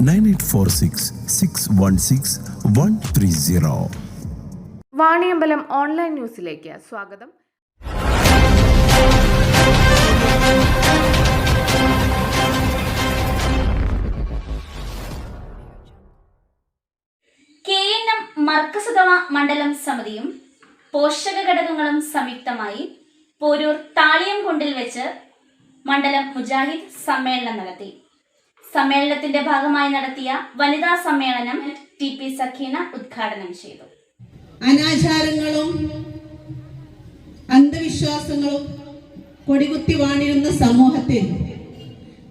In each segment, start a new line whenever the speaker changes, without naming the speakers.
Nine eight four six six one six one three zero.
Vaniyambalam online ന്യൂസിലേക്ക് സ്വാഗതം.
K N M മർക്കസുതമ മണ്ഡലം സമിതിയും പോഷക ഘടകങ്ങളും സംയുക്തമായി പോരൂർ താളിയം കൊണ്ടിൽ വെച്ച് മണ്ഡലം മുജാഹിദ് സമ്മേളനം നടത്തി. സമ്മേളനത്തിന്റെ ഭാഗമായി നടത്തിയ വനിതാ സമ്മേളനം ടി പി സഖീന ഉദ്ഘാടനം ചെയ്തു.
അനാചാരങ്ങളും അന്ധവിശ്വാസങ്ങളും കൊടികുത്തി വാണിരുന്ന സമൂഹത്തിൽ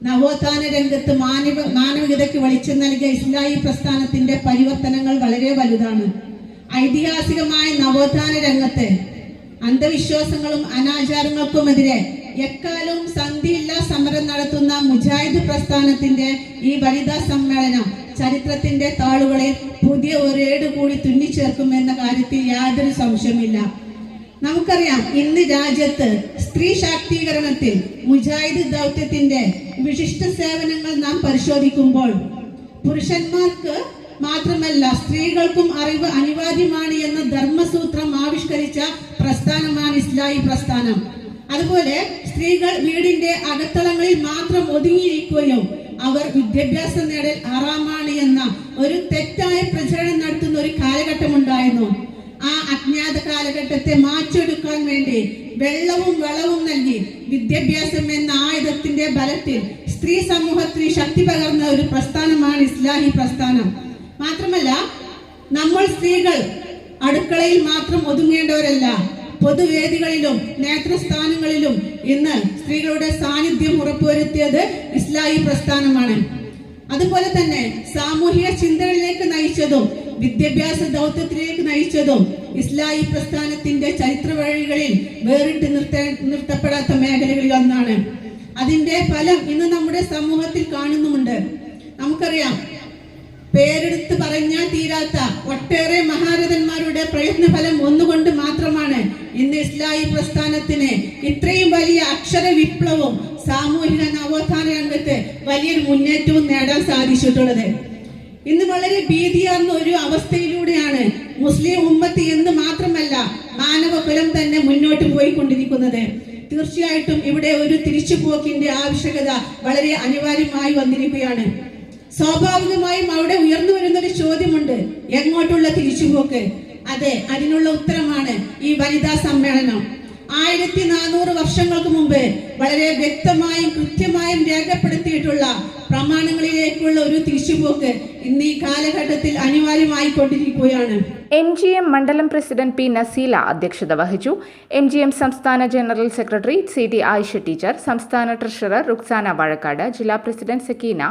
നവോത്ഥാന രംഗത്ത് മാനവ മാനവികതയ്ക്ക് വെളിച്ചം നൽകിയ ഇസ്ലായി പ്രസ്ഥാനത്തിന്റെ പരിവർത്തനങ്ങൾ വളരെ വലുതാണ്. ഐതിഹാസികമായ നവോത്ഥാന രംഗത്ത് അന്ധവിശ്വാസങ്ങളും അനാചാരങ്ങൾക്കുമെതിരെ എക്കാലവും സമരം നടത്തുന്ന മുജാഹിദ് പ്രസ്ഥാനത്തിന്റെ ഈ വനിതാ സമ്മേളനം ചരിത്രത്തിന്റെ താളുകളിൽ പുതിയ ഒരേട് കൂടി തുന്നിച്ചേർക്കുമെന്ന കാര്യത്തിൽ യാതൊരു സംശയമില്ല നമുക്കറിയാം ഇന്ന് രാജ്യത്ത് സ്ത്രീ ശാക്തീകരണത്തിൽ മുജാഹിദ് ദൗത്യത്തിന്റെ വിശിഷ്ട സേവനങ്ങൾ നാം പരിശോധിക്കുമ്പോൾ പുരുഷന്മാർക്ക് മാത്രമല്ല സ്ത്രീകൾക്കും അറിവ് അനിവാര്യമാണ് എന്ന ധർമ്മസൂത്രം ആവിഷ്കരിച്ച പ്രസ്ഥാനമാണ് ഇസ്ലായി പ്രസ്ഥാനം. അതുപോലെ സ്ത്രീകൾ വീടിന്റെ അകത്തളങ്ങളിൽ മാത്രം ഒതുങ്ങിയിരിക്കുകയും അവർ വിദ്യാഭ്യാസം നേടൽ ആറാമാണ് എന്ന ഒരു തെറ്റായ പ്രചരണം നടത്തുന്ന ഒരു കാലഘട്ടം ഉണ്ടായിരുന്നു ആ അജ്ഞാത കാലഘട്ടത്തെ മാറ്റിയെടുക്കാൻ വേണ്ടി വെള്ളവും വളവും നൽകി വിദ്യാഭ്യാസം എന്ന ആയുധത്തിന്റെ ബലത്തിൽ സ്ത്രീ സമൂഹത്തിന് ശക്തി പകർന്ന ഒരു പ്രസ്ഥാനമാണ് ഇസ്ലാഹി പ്രസ്ഥാനം. മാത്രമല്ല നമ്മൾ സ്ത്രീകൾ അടുക്കളയിൽ മാത്രം ഒതുങ്ങേണ്ടവരല്ല. പൊതുവേദികളിലും നേതൃസ്ഥാനങ്ങളിലും ഇന്ന് സ്ത്രീകളുടെ സാന്നിധ്യം ഉറപ്പുവരുത്തിയത് ഇസ്ലാഹി പ്രസ്ഥാനമാണ്. അതുപോലെ തന്നെ സാമൂഹിക ചിന്തകളിലേക്ക് നയിച്ചതും വിദ്യാഭ്യാസ ദൗത്യത്തിലേക്ക് നയിച്ചതും ഇസ്ലാഹി പ്രസ്ഥാനത്തിന്റെ ചരിത്ര വഴികളിൽ വേറിട്ട് നിർത്ത നിർത്തപ്പെടാത്ത മേഖലകളിൽ ഒന്നാണ്. അതിന്റെ ഫലം ഇന്ന് നമ്മുടെ സമൂഹത്തിൽ കാണുന്നുമുണ്ട്. നമുക്കറിയാം പേരെടുത്ത് പറഞ്ഞാൽ തീരാത്ത ഒട്ടേറെ മഹാരഥന്മാരുടെ പ്രയത്നഫലം ഒന്നുകൊണ്ട് മാത്രമാണ് ഇന്ന് ഇസ്ലാഹി പ്രസ്ഥാനത്തിന് ഇത്രയും വലിയ അക്ഷര വിപ്ലവവും സാമൂഹിക നവോത്ഥാന രംഗത്ത് വലിയൊരു മുന്നേറ്റവും നേടാൻ സാധിച്ചിട്ടുള്ളത്. ഇന്ന് വളരെ ഭീതിയാർന്ന ഒരു അവസ്ഥയിലൂടെയാണ് മുസ്ലിം ഉമ്മത്ത് എന്ന് മാത്രമല്ല മാനവകുലം തന്നെ മുന്നോട്ട് പോയിക്കൊണ്ടിരിക്കുന്നത്. തീർച്ചയായിട്ടും ഇവിടെ ഒരു തിരിച്ചുപോക്കിന്റെ ആവശ്യകത വളരെ അനിവാര്യമായി വന്നിരിക്കുകയാണ്. സ്വാഭാവികമായും അവിടെ ഉയർന്നു വരുന്ന ഒരു ചോദ്യമുണ്ട് എങ്ങോട്ടുള്ള തിരിച്ചുപോക്ക്? അതെ അതിനുള്ള ഉത്തരമാണ് ഈ വനിതാ സമ്മേളനം. ആയിരത്തി നാനൂറ് വർഷങ്ങൾക്ക് മുമ്പ് വളരെ വ്യക്തമായും കൃത്യമായും രേഖപ്പെടുത്തിയിട്ടുള്ള പ്രമാണങ്ങളിലേക്കുള്ള ഒരു തിരിച്ചുപോക്ക് ഇന്ന് ഈ കാലഘട്ടത്തിൽ അനിവാര്യമായി കൊണ്ടിരിക്കുകയാണ്
എം ജി എം മണ്ഡലം പ്രസിഡന്റ് പി നസീല അധ്യക്ഷത വഹിച്ചു. എം ജി എം സംസ്ഥാന general secretary C T Ayisha teacher സംസ്ഥാന ട്രഷറർ റുക്സാന വാഴക്കാട് ജില്ലാ president Sakeena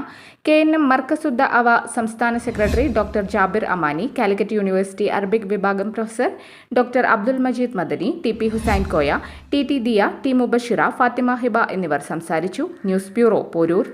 K N M മർക്കസുദ്ദ അവ സംസ്ഥാന secretary doctor Jabir Amani Calicut university Arabic വിഭാഗം professor doctor Abdul Majeed Madani T P Hussain Koya T T Diya T Mubashira Fathima Hiba എന്നിവർ സംസാരിച്ചു. News bureau Poroor.